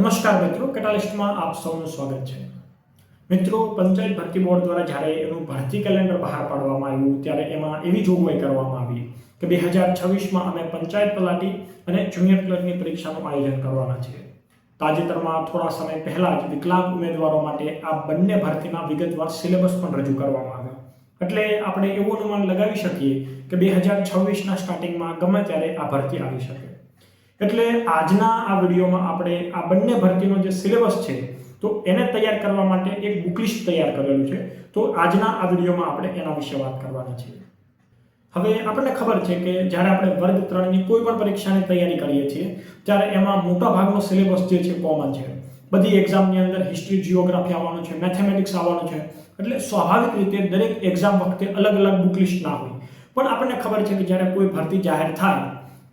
નમસ્કાર મિત્રો, કેટાલિસ્ટમાં આપ સૌનું સ્વાગત છે. મિત્રો, પંચાયત ભરતી બોર્ડ દ્વારા જ્યારે એનું ભરતી કેલેન્ડર બહાર પાડવામાં આવ્યું, ત્યારે એમાં એવી જોગવાઈ કરવામાં આવી કે બે હજાર છવ્વીસમાં અમે પંચાયત તલાટી અને જુનિયર ક્લર્કની પરીક્ષાનું આયોજન કરવાના છીએ. તાજેતરમાં થોડા સમય પહેલા જ વિકલાંગ ઉમેદવારો માટે આ બંને ભરતીના વિગતવાર સિલેબસ પણ રજૂ કરવામાં આવ્યો. એટલે આપણે એવું અનુમાન લગાવી શકીએ કે બે હજાર છવ્વીસના સ્ટાર્ટિંગમાં ગમે ત્યારે આ ભરતી આવી શકે. એટલે આજના આ વિડીયોમાં આપણે આ બંને ભરતીનો જે સિલેબસ છે, તો એને તૈયાર કરવા માટે એક બુકલિસ્ટ તૈયાર કરેલું છે. તો આજના આ વિડીયોમાં આપણે એના વિશે વાત કરવાના છીએ હવે આપણને ખબર છે કે જ્યારે આપણે વર્ગ ત્રણની કોઈ પણ પરીક્ષાની તૈયારી કરીએ છીએ, ત્યારે એમાં મોટા ભાગનો સિલેબસ જે છે કોમન છે. બધી એક્ઝામની અંદર હિસ્ટ્રી જિયોગ્રાફી આવવાનું છે, મેથેમેટિક્સ આવવાનું છે. એટલે સ્વાભાવિક રીતે દરેક એક્ઝામ વખતે અલગ અલગ બુકલિસ્ટ ના હોય. પણ આપણને ખબર છે કે જ્યારે કોઈ ભરતી જાહેર થાય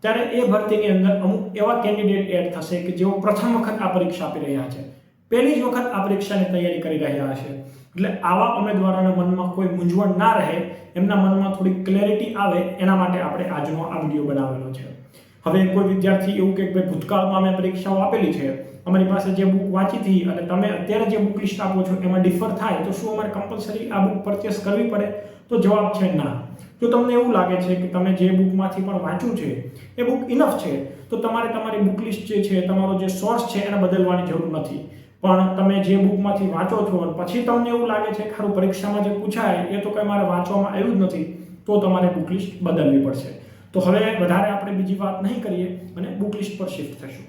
ત્યારે એ ભરતીની અંદર અમુક એવા કેન્ડિડેટ એડ થશે કે જેઓ પ્રથમ વખત આ પરીક્ષા આપી રહ્યા છે. પહેલી જ વખત આ પરીક્ષાની તૈયારી કરી રહ્યા હશે એટલે આવા ઉમેદવારોના મનમાં કોઈ મૂંઝવણ ના રહે, એમના મનમાં થોડી ક્લેરિટી આવે, એના માટે આપણે આજનો આ વીડિયો બનાવેલો છે. હવે કોઈ વિદ્યાર્થી એવું કે ભાઈ ભૂતકાળમાં મેં પરીક્ષાઓ આપેલી છે અમારી પાસે જે બુક વાંચી હતી અને તમે અત્યારે જે બુક લિસ્ટ આપો છો, એમાં ડિફર થાય, તો શું અમારે કમ્પલસરી આ બુક પરચેસ કરવી પડે? તો જવાબ છે ના. જો તમને એવું લાગે છે કે તમે જે બુકમાંથી પણ વાંચ્યું છે, એ બુક ઇનફ છે, તો તમારે તમારી બુક લિસ્ટ જે છે, તમારો જે સોર્સ છે, એને બદલવાની જરૂર નથી. પણ તમે જે બુકમાંથી વાંચો છો, અને પછી તમને એવું લાગે છે ખરું પરીક્ષામાં જે પૂછાય, એ તો કંઈ મારે વાંચવામાં આવ્યું જ નથી, તો તમારે બુક લિસ્ટ બદલવી પડશે. તો હવે વધારે આપણે બીજી વાત નહીં કરીએ, અને બુક લિસ્ટ પર શિફ્ટ થશું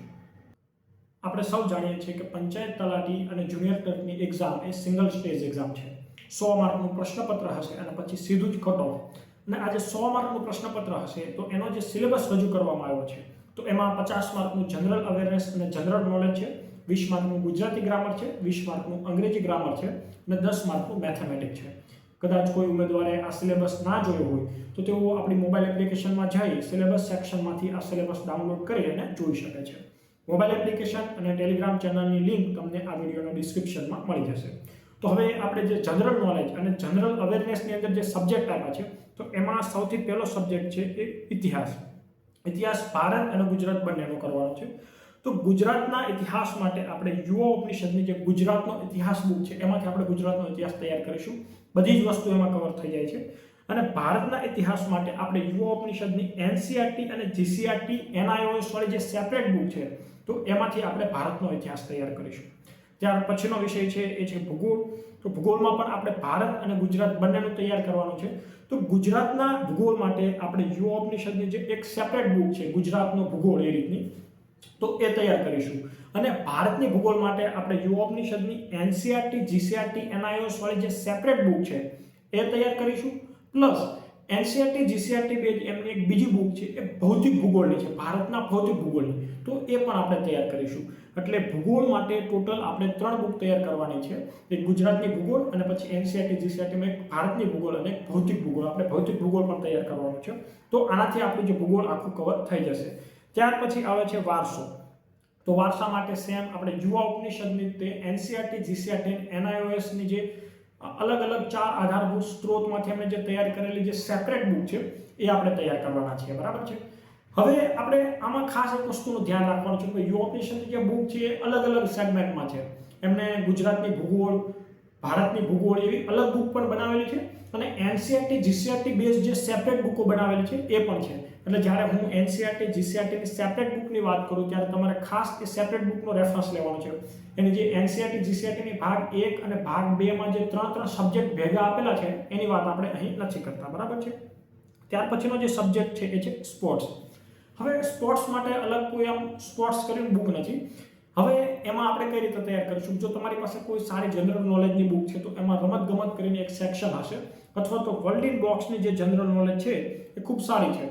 આપણે સૌ જાણીએ છીએ કે પંચાયત તલાટી અને જુનિયર ક્લર્કની એક્ઝામ એ સિંગલ સ્ટેજ એક્ઝામ છે. સો માર્કનું પ્રશ્નપત્ર હશે અને પછી સીધું જ કટ ઓફ અને આજે સો માર્કનું પ્રશ્નપત્ર હશે તો એનો જે સિલેબસ રજૂ કરવામાં આવ્યો છે, તો એમાં પચાસ માર્કનું જનરલ અવેરનેસ અને જનરલ નોલેજ છે, વીસ માર્કનું ગુજરાતી ગ્રામર છે, વીસ માર્કનું અંગ્રેજી ગ્રામર છે અને દસ માર્કનું મેથેમેટિક છે. કદાચ કોઈ ઉમેદવારે આ સિલેબસ ના જોયો હોય, તો તેઓ આપણી મોબાઈલ એપ્લિકેશનમાં જઈ સિલેબસ સેક્શનમાંથી આ સિલેબસ ડાઉનલોડ કરી અને જોઈ શકે છે. મોબાઈલ એપ્લિકેશન અને ટેલિગ્રામ ચેનલની લિંક તમને આ વિડીયોના ડિસ્ક્રિપ્શનમાં મળી જશે. તો હવે આપણે જે જનરલ નોલેજ અને જનરલ અવેરનેસની અંદર જે સબ્જેક્ટ આપ્યા છે, તો એમાં સૌથી પહેલો સબ્જેક્ટ છે એ ઇતિહાસ. ઇતિહાસ ભારત અને ગુજરાત બંનેનો કરવાનો છે. તો ગુજરાતના ઇતિહાસ માટે આપણે યુવા ઉપનિષદની જે ગુજરાતનો ઇતિહાસ બુક છે, એમાંથી આપણે ગુજરાતનો ઇતિહાસ તૈયાર કરીશું. બધી જ વસ્તુ એમાં કવર થઈ જાય છે. અને ભારતના ઇતિહાસ માટે આપણે યુવા ઉપનિષદની એનસીઆરટી અને જીસીઆરટી, એનઆઈઓએસ વાળી જે સેપરેટ બુક છે, તો એમાંથી આપણે ભારતનો ઇતિહાસ તૈયાર કરીશું. ત્યાર પછીનો વિષય છે, એ છે ભૂગોળ. તો ભૂગોળમાં પણ આપણે ભારત અને ગુજરાત બંનેનું તૈયાર કરવાનું છે. તો ગુજરાતના ભૂગોળ માટે આપણે યુવા ઉપનિષદની જે એક સેપરેટ બુક છે, ગુજરાતનો ભૂગોળ એ રીતની, તો એ તૈયાર કરીશું. અને ભારતની ભૂગોળ માટે આપણે યુવા ઉપનિષદની એનસીઆરટી, જીસીઆરટી, એનઆઈઓએસ વાળી જે સેપરેટ બુક છે, એ તૈયાર કરીશું. પ્લસ એનસીઆરટી, જીસીઆરટી બે એમની એક બીજી બુક છે, એ ભૌતિક ભૂગોળની છે, ભારતના ભૌતિક ભૂગોળની. તો એ પણ આપણે તૈયાર કરીશું. એટલે ભૂગોળ માટે ટોટલ આપણે ત્રણ બુક તૈયાર કરવાની છે. એક ગુજરાતની ભૂગોળ અને પછી એનસીઆરટી, જીસીઆરટીમાં એક ભારતની ભૂગોળ અને ભૌતિક ભૂગોળ. આપણે ભૌતિક ભૂગોળ પણ તૈયાર કરવાનું છે. તો આનાથી આપણું જે ભૂગોળ આખું કવર થઈ જશે. ત્યાર પછી આવે છે વારસો. તો વારસા માટે સેમ આપણે યુવા ઉપનિષદની તે એનસીઆરટી, જીસીઆરટી એનઆઈઓએસની જે અલગ અલગ ચાર આધારભૂત સ્ત્રોતમાંથી અમે જે તૈયાર કરેલી જે સેપરેટ બુક છે, એ આપણે તૈયાર કરવાના છીએ. બરાબર છે? હવે આપણે આમાં ખાસ એક વસ્તુનું ધ્યાન રાખવાનું છે કે યુવા ઉપનિષદની જે બુક છે, એ અલગ અલગ સેગમેન્ટમાં છે. એમને ગુજરાતની ભૂગોળ, ભારતની ભૂગોળ એવી અલગ બુક પણ બનાવેલી છે અને એનસીઆરટી જીસીઆરટી બેઝ જે સેપરેટ બુકો બનાવેલી છે, એ પણ છે. એટલે જ્યારે હું એનસીઆરટી જીસીઆરટીની સેપરેટ બુકની વાત કરું, ત્યારે તમારે ખાસ એ સેપરેટ બુકનો રેફરન્સ લેવાનો છે. એની જે એનસીઆરટી જીસીઆરટીની ભાગ એક અને ભાગ બેમાં જે ત્રણ ત્રણ સબ્જેક્ટ ભેગા આપેલા છે, એની વાત આપણે અહીં નથી કરતા. બરાબર છે? ત્યાર પછીનો જે સબ્જેક્ટ છે, એ છે સ્પોર્ટ્સ હવે સ્પોર્ટ્સ માટે અલગ કોઈ આમ સ્પોર્ટ્સ કરીને બુક નથી. હવે એમાં આપણે કઈ રીતે તૈયાર કરીશું? જો તમારી પાસે કોઈ સારી જનરલ નોલેજની બુક છે, તો એમાં રમત ગમત કરીને એક સેક્શન હશે. અથવા તો વર્લ્ડ ઇન બોક્સની જે જનરલ નોલેજ છે, એ ખૂબ સારી છે.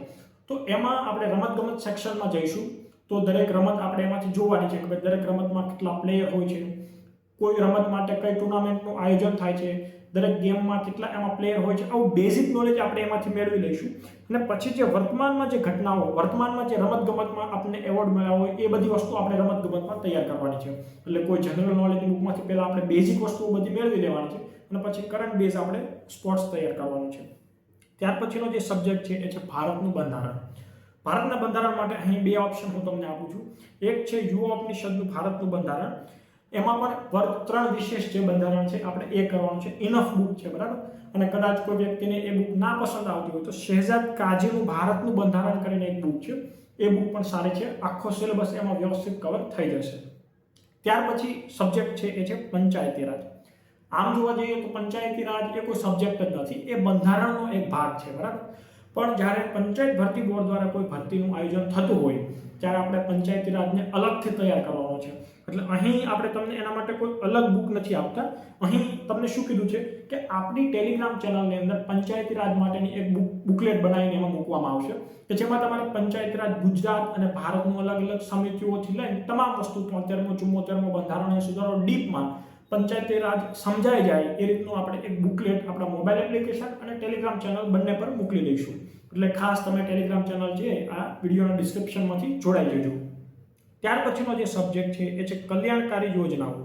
તો એમાં આપણે રમત ગમત સેક્શનમાં જઈશું. તો દરેક રમત આપણે એમાંથી જોવાની છે કે ભાઈ દરેક રમતમાં કેટલા પ્લેયર હોય છે. કોઈ રમત માટે કઈ ટુર્નામેન્ટનું આયોજન થાય છે. દરેક ગેમમાં કેટલા એમાં પ્લેયર હોય છે. આવું બેઝિક નોલેજ આપણે એમાંથી મેળવી લઈશું. અને પછી જે વર્તમાનમાં જે ઘટનાઓ, વર્તમાનમાં જે રમતગમતમાં આપણને એવોર્ડ મળ્યા હોય, એ બધી વસ્તુ આપણે રમતગમતમાં તૈયાર કરવાની છે. એટલે કોઈ જનરલ નોલેજની બુકમાંથી પહેલાં આપણે બેઝિક વસ્તુઓ બધી મેળવી લેવાની છે. અને પછી કરંટ બેઝ આપણે સ્પોર્ટ્સ તૈયાર કરવાનું છે. ત્યાર પછીનો જે સબ્જેક્ટ છે એ છે ભારતનું બંધારણ. ભારતના બંધારણ માટે અહીં બે ઓપ્શન હું તમને આપું છું. એક છે યુવા ઉપનિષદનું ભારતનું બંધારણ. એમાં પણ વર્ગ ત્રણ વિશેષ જે બંધારણ છે, આપણે એ કરવાનું છે. ઇનફ બુક છે, બરાબર? અને કદાચ કોઈ વ્યક્તિને એ બુક ના પસંદ આવતી હોય તો શહેજાદ કાજીનું ભારતનું બંધારણ કરીને એક બુક છે. એ બુક પણ સારી છે. આખો સિલેબસ એમાં વ્યવસ્થિત કવર થઈ જશે. ત્યાર પછી સબ્જેક્ટ છે એ છે પંચાયતી રાજ આમ જોવા જઈએ તો પંચાયતી રાજ એ કોઈ સબ્જેક્ટ જ નથી. એ બંધારણનો એક ભાગ છે, બરાબર? પણ જ્યારે પંચાયત ભરતી બોર્ડ દ્વારા કોઈ ભરતીનું આયોજન થતું હોય, ત્યારે આપણે પંચાયતી રાજને અલગથી તૈયાર કરવાનો છે. એટલે અહીં આપણે તમને એના માટે કોઈ અલગ બુક નથી આપતા. અહીં તમને શું કીધું છે કે આપણી ટેલિગ્રામ ચેનલની અંદર પંચાયતી રાજ માટેની એક બુક બુકલેટ બનાવીને એમાં મૂકવામાં આવશે. કે જેમાં તમારે પંચાયતી રાજ ગુજરાત અને ભારતનું અલગ અલગ સમિતિઓથી લઈને તમામ વસ્તુ તોતેરમો, ચુમ્મોતેરમો બંધારણીય સુધારો ડીપમાં પંચાયતી રાજ સમજાઈ જાય એ રીતનું આપણે એક બુકલેટ આપણા મોબાઈલ એપ્લિકેશન અને ટેલિગ્રામ ચેનલ બંને પર મોકલી દઈશું. એટલે ખાસ તમે ટેલિગ્રામ ચેનલ છે, આ વિડીયોના ડિસ્ક્રિપ્શનમાંથી જોડાઈ જજો. ત્યાર પછીનો જે સબ્જેક્ટ છે, એ છે કલ્યાણકારી યોજનાઓ.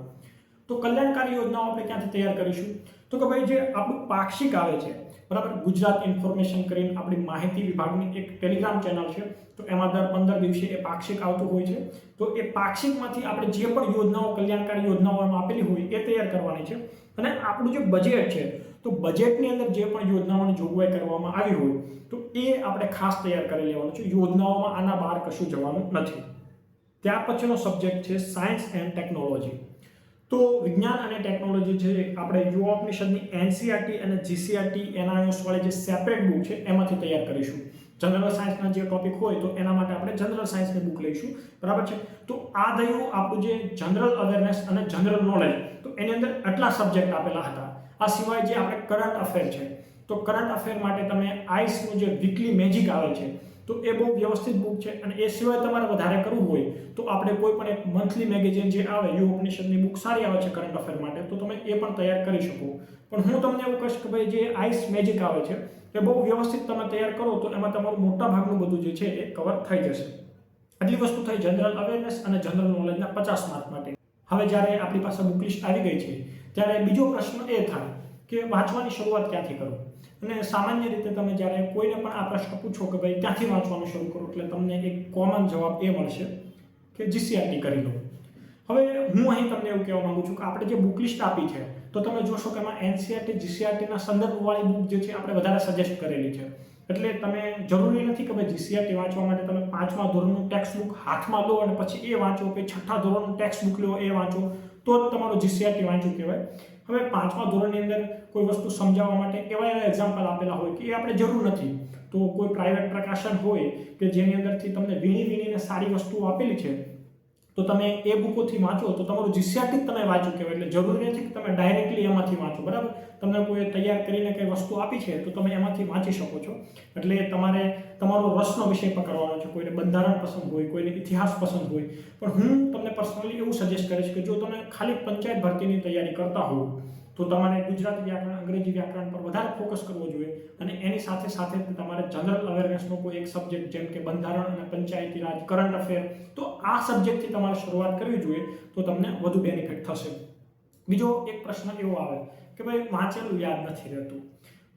તો કલ્યાણકારી યોજનાઓ આપણે ક્યાંથી તૈયાર કરીશું? તો કે ભાઈ જે આપણું પાક્ષિક આવે છે, બરાબર? ગુજરાત ઇન્ફોર્મેશન કરીને આપણી માહિતી વિભાગની એક ટેલિગ્રામ ચેનલ છે, તો એમાં દર પંદર દિવસે એ પાક્ષિક આવતું હોય છે. તો એ પાક્ષિકમાંથી આપણે જે પણ યોજનાઓ, કલ્યાણકારી યોજનાઓ આપેલી હોય એ તૈયાર કરવાની છે. અને આપણું જે બજેટ છે, તો બજેટની અંદર જે પણ યોજનાઓની જોગવાઈ કરવામાં આવી હોય, તો એ આપણે ખાસ તૈયાર કરી લેવાનું છે. યોજનાઓમાં આના બહાર કશું જવાનું નથી. ત્યાર પછીનો સબ્જેક્ટ છે સાયન્સ એન્ડ ટેકનોલોજી તો વિજ્ઞાન અને ટેકનોલોજી છે આપણે યુવા ઉપનિષદની એનસીઆરટી અને જીસીઆરટી એનઆઈઓસ વાળી જે સેપરેટ બુક છે, એમાંથી તૈયાર કરીશું. જનરલ સાયન્સના જે ટોપિક હોય તો એના માટે આપણે જનરલ સાયન્સની બુક લઈશું. બરાબર છે? તો આ થયું આપણું જે જનરલ અવેરનેસ અને જનરલ નોલેજ તો એની અંદર આટલા સબ્જેક્ટ આપેલા હતા. આ સિવાય જે આપણે કરંટ અફેર છે, તો કરંટ અફેર માટે તમે આઈસનું જે વીકલી મેજિક આવે છે તો એ બહુ વ્યવસ્થિત બુક છે અને એ સિવાય તમારે વધારે કરવું હોય તો આપણે કોઈ પણ એક મંથલી મેગેઝિન જે આવે, યુ ઉપનિષદની બુક સારી આવે છે કરંટ અફેર માટે, તો તમે એ પણ તૈયાર કરી શકો. પણ હું તમને એવું કહીશ કે ભાઈ જે આઈસ મેજિક આવે છે, એ બહુ વ્યવસ્થિત તમે તૈયાર કરો તો એમાં તમારું મોટા ભાગનું બધું જે છે એ કવર થઈ જશે. આટલી વસ્તુ થઈ જનરલ અવેરનેસ અને જનરલ નોલેજના પચાસ માર્ક માટે. હવે જ્યારે આપણી પાસે બુક લિસ્ટ આવી ગઈ છે, ત્યારે બીજો પ્રશ્ન એ થાય કે વાંચવાની શરૂઆત ક્યાંથી કરો? અને સામાન્ય રીતે તમે જ્યારે કોઈને પણ આ પ્રશ્ન પૂછો કે ભાઈ, ક્યાંથી વાંચવાનું શરૂ કરો? એટલે તમને એક કોમન જવાબ એ મળશે કે જીસીઆરટી કરી લો. હવે હું અહીં તમને એવું કહેવા માંગુ છું કે આપણે જે બુક લિસ્ટ આપી છે, તો તમે જોશો કે એમાં એનસીઆરટી જીસીઆરટીના સંદર્ભવાળી બુક જે છે આપણે વધારે સજેસ્ટ કરેલી છે. એટલે તમે જરૂરી નથી કે ભાઈ જીસીઆરટી વાંચવા માટે તમે પાંચમા ધોરણનું ટેક્સ્ટ બુક હાથમાં લો અને પછી એ વાંચો કે છઠ્ઠા ધોરણનું ટેક્સ્ટ બુક લો, એ વાંચો. તો જ તમારું જીસીઆરટી વાંચ્યું કહેવાય. હવે પાંચમા ધોરણની અંદર કોઈ વસ્તુ સમજાવવા માટે એવા એવા એક્ઝામ્પલ આપેલા હોય કે એ આપણે જરૂર નથી. તો કોઈ પ્રાઇવેટ પ્રકાશન હોય કે જેની અંદરથી તમને વીણી વીણીને સારી વસ્તુઓ આપેલી છે, તો તમે એ બુકોથી વાંચો તો તમારું જીસીઆરટી જ તમે વાંચ્યું કહેવાય. એટલે જરૂરી નથી કે તમે ડાયરેક્ટલી એમાંથી વાંચો, બરાબર? તમને કોઈ તૈયાર કરીને કંઈ વસ્તુ આપી છે, તો તમે એમાંથી વાંચી શકો છો. એટલે તમારે તમારો રસનો વિષય પકડવાનો છે, કોઈને બંધારણ પસંદ હોય, કોઈને ઇતિહાસ પસંદ હોય. પણ હું તમને પર્સનલી એવું સજેસ્ટ કરીશ કે જો તમે ખાલી પંચાયત ભરતીની તૈયારી કરતા હોવ, તો તમારે ગુજરાતી વ્યાકરણ, અંગ્રેજી વ્યાકરણ પર વધારે ફોકસ કરવો જોઈએ અને એની સાથે સાથે તમારે જનરલ અવેરનેસનો કોઈ એક સબ્જેક્ટ જેમ કે બંધારણ અને પંચાયતી રાજ કરંટ અફેર તો આ સબ્જેક્ટથી તમારે શરૂઆત કરવી જોઈએ, તો તમને વધુ બેનિફિટ થશે. બીજો એક પ્રશ્ન એવો આવે કે ભાઈ વાંચેલું યાદ નથી રહેતું.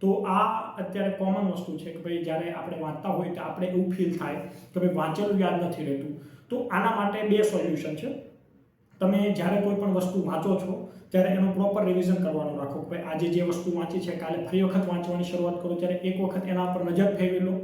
તો આ અત્યારે કોમન વસ્તુ છે કે ભાઈ જ્યારે આપણે વાંચતા હોય તો આપણે એવું ફીલ થાય કે ભાઈ વાંચેલું યાદ નથી રહેતું. તો આના માટે બે સોલ્યુશન છે. તમે જ્યારે કોઈ પણ વસ્તુ વાંચો છો, ત્યારે એનું પ્રોપર રિવિઝન કરવાનું રાખો કે ભાઈ આજે જે વસ્તુ વાંચી છે, કાલે ફરી વખત વાંચવાની શરૂઆત કરો, ત્યારે એક વખત એના પર નજર ફેરવી લો.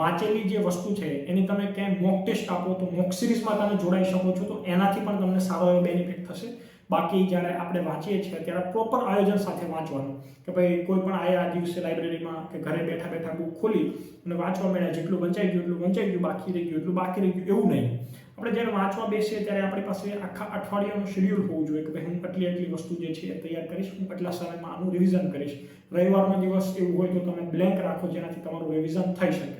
વાંચેલી જે વસ્તુ છે, એની તમે ક્યાંય મોક ટેસ્ટ આપો તો મોક સિરીઝમાં તમે જોડાઈ શકો છો, તો એનાથી પણ તમને સારો એવો બેનિફિટ થશે. બાકી જ્યારે આપણે વાંચીએ છીએ ત્યારે પ્રોપર આયોજન સાથે વાંચવાનું. કે ભાઈ કોઈ પણ આયા દિવસે લાઇબ્રેરીમાં કે ઘરે બેઠા બેઠા બુક ખોલી અને વાંચવા મળ્યા, જેટલું વંચાઈ ગયું એટલું વંચાઈ ગયું, બાકી રહી ગયું એટલું બાકી રહી ગયું, એવું નહીં. આપણે જ્યારે વાંચવા બેસીએ ત્યારે આપણી પાસે આખા અઠવાડિયાનું શેડ્યુલ હોવું જોઈએ કે ભાઈ હું આટલી આટલી વસ્તુ જે છે એ તૈયાર કરીશ, હું આટલા સમયમાં આનું રિવિઝન કરીશ. રવિવારનો દિવસ એવું હોય તો તમે બ્લેન્ક રાખો જેનાથી તમારું રિવિઝન થઈ શકે.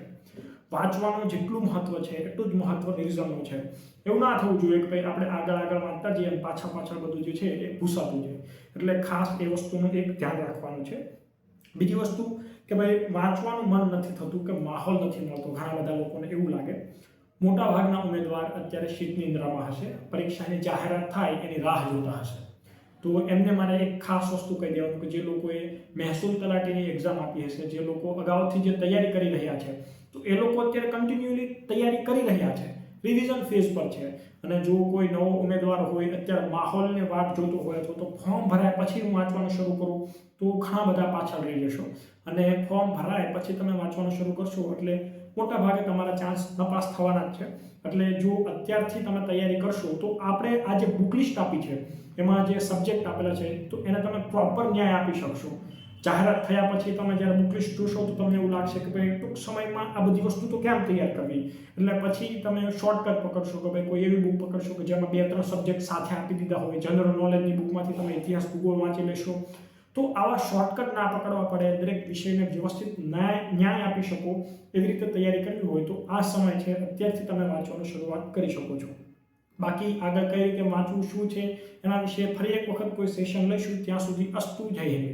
વાંચવાનું જેટલું મહત્વ છે, એટલું જ મહત્વ રિવિઝનનું છે. એવું ના થવું જોઈએ કે ભાઈ આપણે આગળ આગળ વાંચતા જઈએ અને પાછા પાછળ બધું જે છે એ ભૂસાતું જાય. એટલે ખાસ એ વસ્તુનું એક ધ્યાન રાખવાનું છે. બીજી વસ્તુ કે ભાઈ વાંચવાનું મન નથી થતું કે માહોલ નથી મળતો. ઘણા બધા લોકોને એવું લાગે. મોટાભાગના ઉમેદવાર અત્યારે શીતની નિંદ્રામાં હશે, પરીક્ષાની જાહેરાત થાય, એની રાહ જોતા હશે. તો એમને મારે એક ખાસ વસ્તુ કહી દેવાનું કે જે લોકોએ મહેસૂલ તલાટીની એક્ઝામ આપી હશે, જે લોકો અગાઉથી જે તૈયારી કરી રહ્યા છે, તો એ લોકો અત્યારે કન્ટિન્યુઅલી તૈયારી કરી રહ્યા છે રિવિઝન ફેઝ પર છે. અને જો કોઈ નવો ઉમેદવાર હોય, અત્યારે માહોલને વાટ જોતો હોય તો ફોર્મ ભરાય પછી હું વાંચવાનું શરૂ કરું, તો ઘણા બધા પાછળ રહી જશો. અને ફોર્મ ભરાય પછી તમે વાંચવાનું શરૂ કરશો, એટલે મોટા ભાગે તમારા ચાન્સ નપાસ થવાના જ છે. એટલે જો અત્યારથી તમે તૈયારી કરશો, તો આપણે આ જે બુક લિસ્ટ આપી છે, એમાં જે સબ્જેક્ટ આપેલા છે, તો એને તમે પ્રોપર ન્યાય આપી શકશો. જાહેરાત થયા પછી તમે જ્યારે બુક લિસ્ટ જોશો, તો તમને એવું લાગશે કે ભાઈ ટૂંક સમયમાં આ બધી વસ્તુ તો કેમ તૈયાર કરવી? એટલે પછી તમે શોર્ટકટ પકડશો કે ભાઈ કોઈ એવી બુક પકડશો કે જેમાં બે ત્રણ સબ્જેક્ટ સાથે આપી દીધા હોય જનરલ નોલેજની બુકમાંથી તમે ઇતિહાસ ભૂગોળ વાંચી લેશો તો આવા શોર્ટકટ ના પકડવા પડે, દરેક વિષયને વ્યવસ્થિત ન્યાય આપી શકો, એવી રીતે તૈયારી કરવી હોય તો આ સમય છે, અત્યારથી તમે વાંચવાની શરૂઆત કરી શકો છો. બાકી આગળ કઈ રીતે વાંચવું, શું છે, એના વિશે ફરી એક વખત કોઈ સેશન લઈશું, ત્યાં સુધી અસ્તુ, જય હિન્દ